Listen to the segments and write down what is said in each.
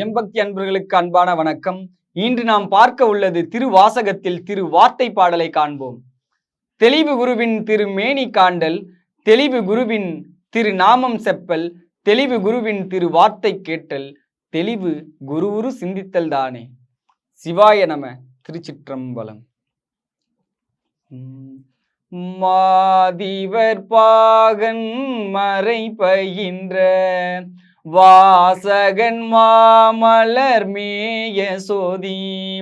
ஜெம்பக்தி அன்பர்களுக்கு அன்பான வணக்கம். இன்று நாம் பார்க்க உள்ளது திருவாசகத்தில் திரு வார்த்தை பாடலை காண்போம். தெளிவு குருவின் திரு மேனி காண்டல் தெளிவு குருவின் திரு நாமம் செப்பல் தெளிவு குருவின் திரு வார்த்தை கேட்டல் தெளிவு குருவுரு சிந்தித்தல் தானே. சிவாய நம திருச்சிற்றம்பலம். உம் மாதிவர் பாகன் மறை பயின்ற வாசகன் மாமலர் மேய சோதி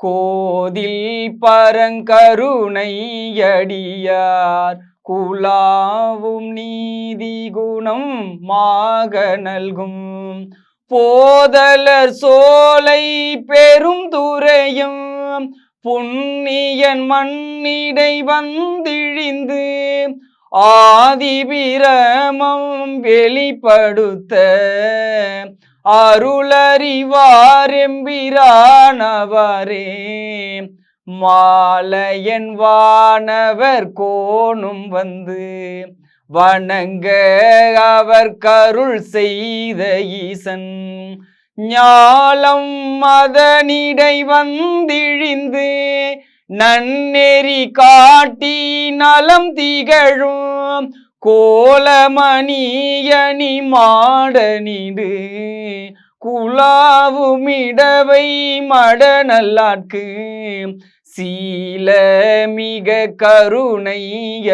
கோதில் பரங்கருணையடியார் குலாவும் நீதி குணம் மாக நல்கும். போதலர் சோலை பெரும் துறையும் புண்ணியன் மண்ணிடை வந்திழிந்து ஆதிபிரமம் வெளிப்படுத்த அருளறிவாரெம்பிரானவரே. மாலையன் வானவர் கோணும் வந்து வணங்க அவர் கருள் செய்த ஈசன். ஞாலம் மதனிடை வந்திழிந்து நன்னெறி காட்டி நலம் திகழும் கோலமணியணி மாடனிடு குலாவுமிடவை மடநல்லாட்கு. சீல மிக கருணை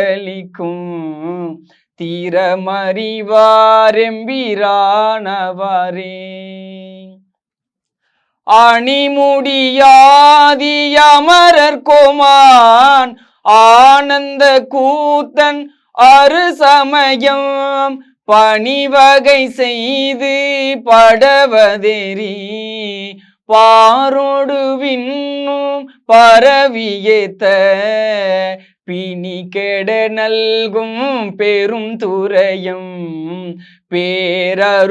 அளிக்கும் தீரமறிவாரெம்பிரானவரே அணிமுடியாதி அமரர் கோமான் ஆனந்த கூத்தன் ஆறு சமயம் பணிவகை செய்து படவதெறி பாரோடு விண்ணும் பரவியேத்த பிணி கெட நல்கும் பெரும் துறையும் பேரருளாளன்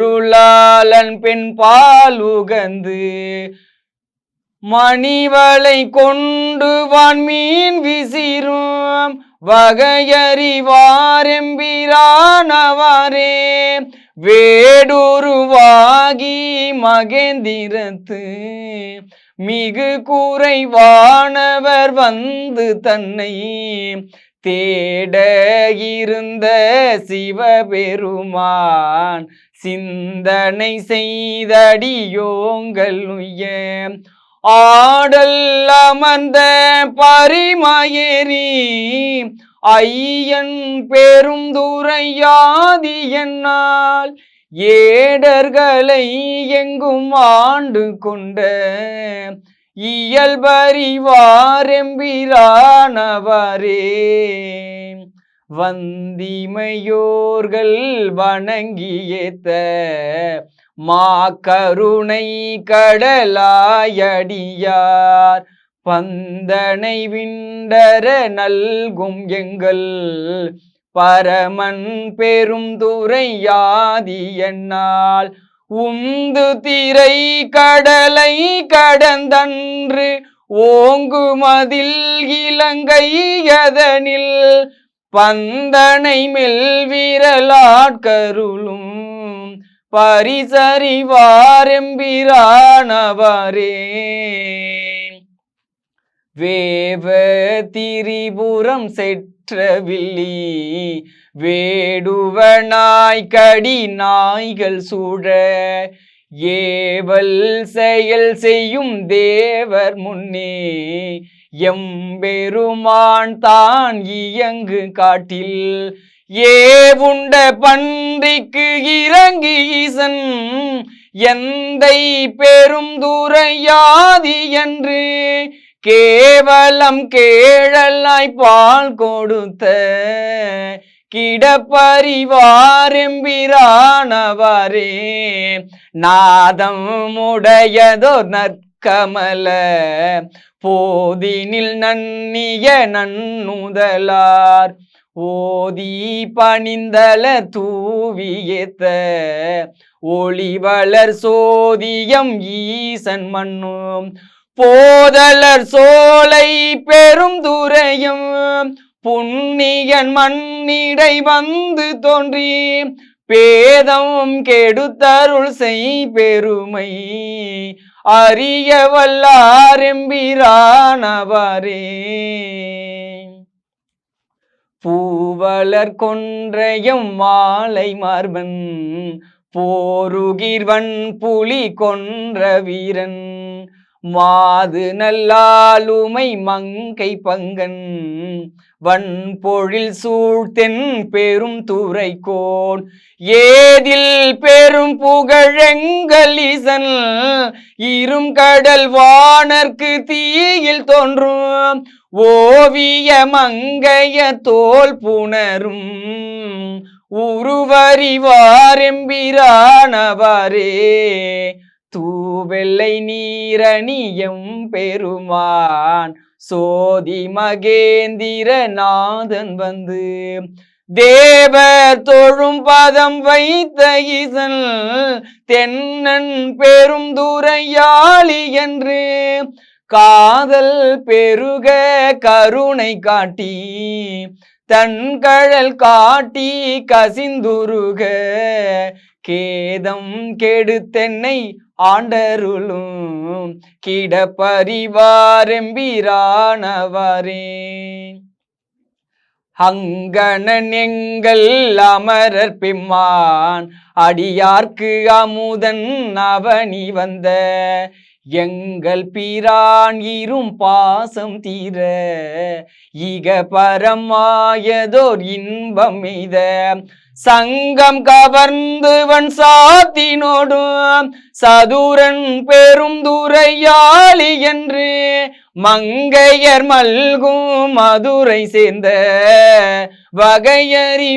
பெண் பாலுகந்து மணிவளை கொண்டு வான் மீன் விசிறும் வகையறிவாரெம்பிரானவாரே வேடுருவாகி மகேந்திரத்து. மிகு குறைவானவர் வந்து தன்னை தேட இருந்த சிவபெருமான் சிந்தனை செய்தடியோங்கள் உய்ய. ஆடல் அமர்ந்த பரிமயரி ஐயன் பெரும் துறையாதி என்னால் ஏடர்களை எங்கும் ஆண்டு கொண்ட இயல்பறிவாரெம்பிரானவரே வந்திமையோர்கள் வணங்கியேத்த மா கருணை கடலாயடியார் பந்தனை விண்டர நல்கும் எங்கள் பரமன் பெரும் துறையாதி என்னால். உந்து திரை கடலை கடந்தன்று ஓங்குமதில் இலங்கை எதனில் பந்தனை மெல்விரலாட்கருளும் பரிசறிவாரெம்பிரானவரே. வேவ திரிபுரம் செற்றவில்லி வேடுவனாய் கடி நாய்கள் சூழ ஏவல் செயல் செய்யும் தேவர் முன்னே. எம்பெருமான் தான் இயங்கு காட்டில் ஏவுண்ட பன்றிக்கு இறங்கி ஈசன் எந்தை பெரும் துறையாதி என்று கேவலம் கேழலாய் பால் கொடுத்த கிடப்பறிவாரெம்பிரானவரே நாதம் உடையதோ நற்கமல போதினில் நன்னிய நன்னுதலார். ஓதி பணிந்தல தூவியேத்த ஒளிவளர் சோதியம் ஈசன் மண்ணும் போதலர் சோலை பெரும் துரையும் புண்ணியன் மண்ணிடை வந்து தோன்றி பேதம் கெடுத்தருள் செய் பெருமை அறிய வல்லாரெம்பிரானவரே பூவலர் கொன்றையும் மாலை மார்பன் போருகிர்வன் புலி கொன்ற வீரன். மாது நல்லாலுமை மங்கை பங்கன் வன்பொழில் சூழ்த்தென் பெரும் துறைக்கோன் ஏதில் பெரும் புகழெங்கலிசன் இரும் கடல் வானர்க்கு தீயில் தோன்றும். ஓவிய மங்கைய தோல் புணரும் உருவறிவாரெம்பிரானவரே தூவெள்ளை நீரணியம் பெருமான். சோதி மகேந்திர நாதன் வந்து தேவர் தொழும் பதம் வைத்த இசல் தென்னன் பெரும் துரையாளி என்று காதல் பெருக கருணை காட்டி தன்கழல் காட்டி கசிந்துருக கேதம் கெடுத்தென்னை ஆண்டருளும். கிட பரிவாரம்பிரானவரே அங்கணன் எங்கள் அமரர் பிம்மான். அடியார்க்கு அமுதன் அவனி வந்த எங்கள் பிரான் இரும் பாசம் தீர இக பரமாயதோர் இன்பம் எய்த. சங்கம் கவர்ந்துவன் சாத்தினோடும் சதுரன் பெரும் துறையாளி என்று மங்கையர் மல்கும் மதுரை சேர்ந்த வகையறிவாரெம்பிரானவரே.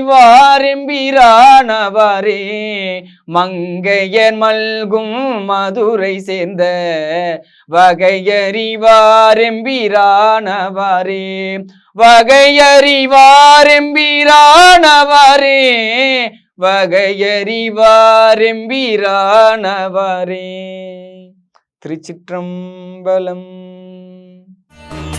மங்கையர் மல்கும் மதுரை சேர்ந்த வகையறிவாரெம்பிரானவரே. வகையறிவாரெம்பிரானவரே. வகையறிவாரெம்பிரானவரே. திருச்சிற்றம்பலம் Bye.